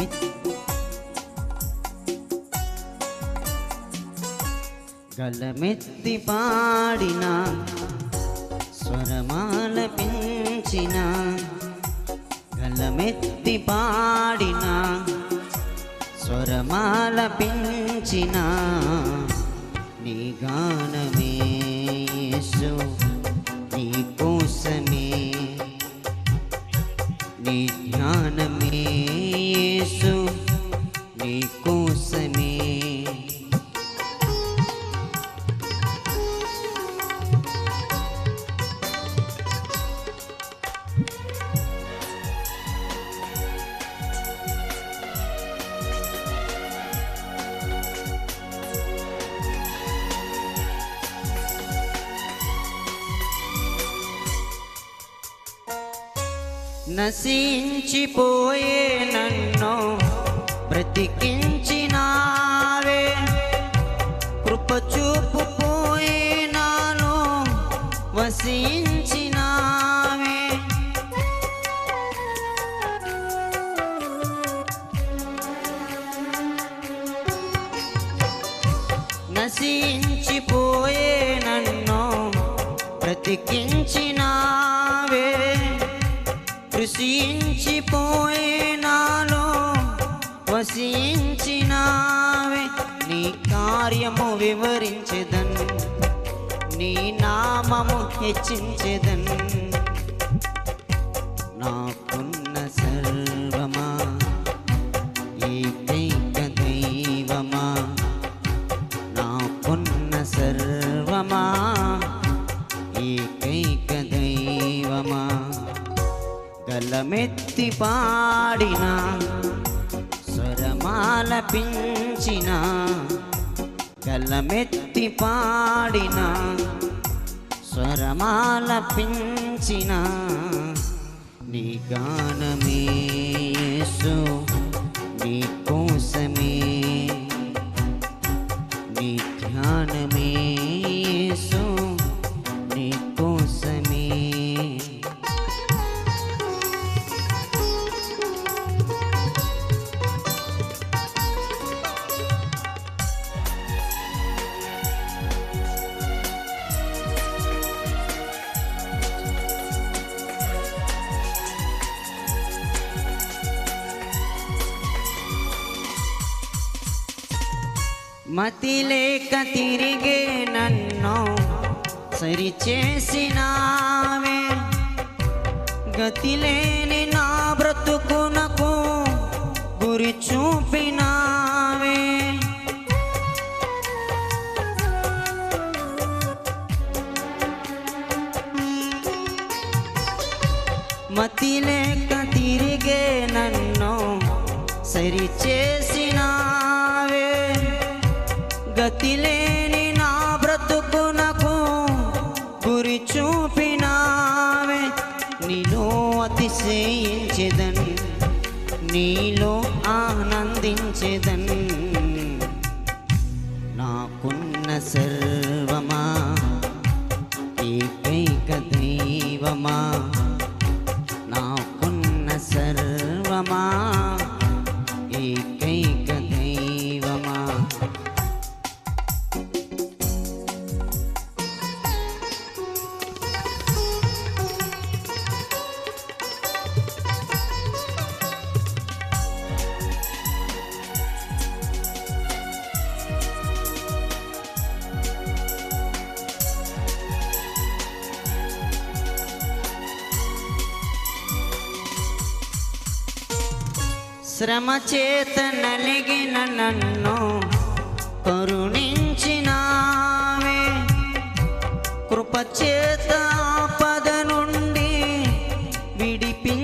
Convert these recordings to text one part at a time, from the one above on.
vite. గలమెత్తి పాడిన స్వరమాల పెంచిన గలమెత్తి పాడిన స్వరమాల పెంచిన నీ గానమే నీ కోసమే నీ కోసమే నశించిపోయే నన్ను బ్రతికించినావే. కృప చూపు వసించినావే నశించిపోయే నన్ను బ్రతికించినావే. కృషించిపోయే ఉపసించినావే నీ కార్యము వివరించెదన్. నీ నామము హెచ్చించెదన్. నాకున్న సర్వమా ఏకైక దైవమా. నాకున్న సర్వమా ఏకైక దైవమా. గలమెత్తి పాడినా ఆలపించిన పించిన పాడిన స్వరమాల పించిన నీ గానమే యేసు నీ కోసమే మతి లేక తిరిగే నన్ను సరిచేసినావే. గతి లేని నా బ్రతుకునకు గురి చూపినావే. మతి లేక తిరిగే నన్ను సరిచేసినావే గతి లేని నా బ్రతుకునకు గురి చూపినావే. నీలో అతిశయించెదన్ నీలో ఆనందించెదన్. నాకున్న సర్ శ్రమ చేత నలిగిన నన్ను కరుణించినావే. కృప చేత నుండి విడిపించినావే.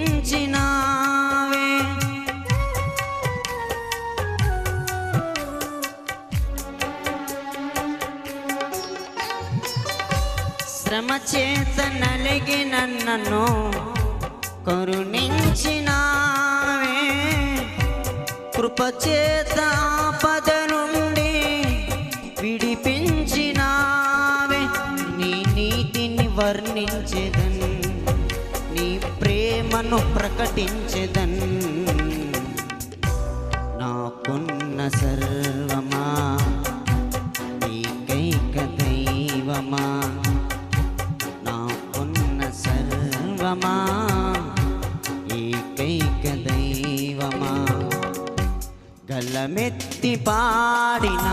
శ్రమ చేత నలిగిన నన్ను కరుణించినా కృప చేత ఆపద నుండి విడిపించినావే నీ నీతిని వర్ణించెదన్ నీ ప్రేమను ప్రకటించెదన్. నాకున్న సర్వం గలమెత్తి పాడిన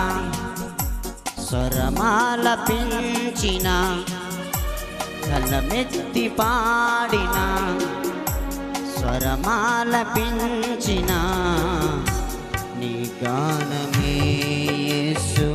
స్వరమాల పెంచిన గలమెత్తి పాడిన స్వరమాల పెంచిన నీ గానమే యేసు.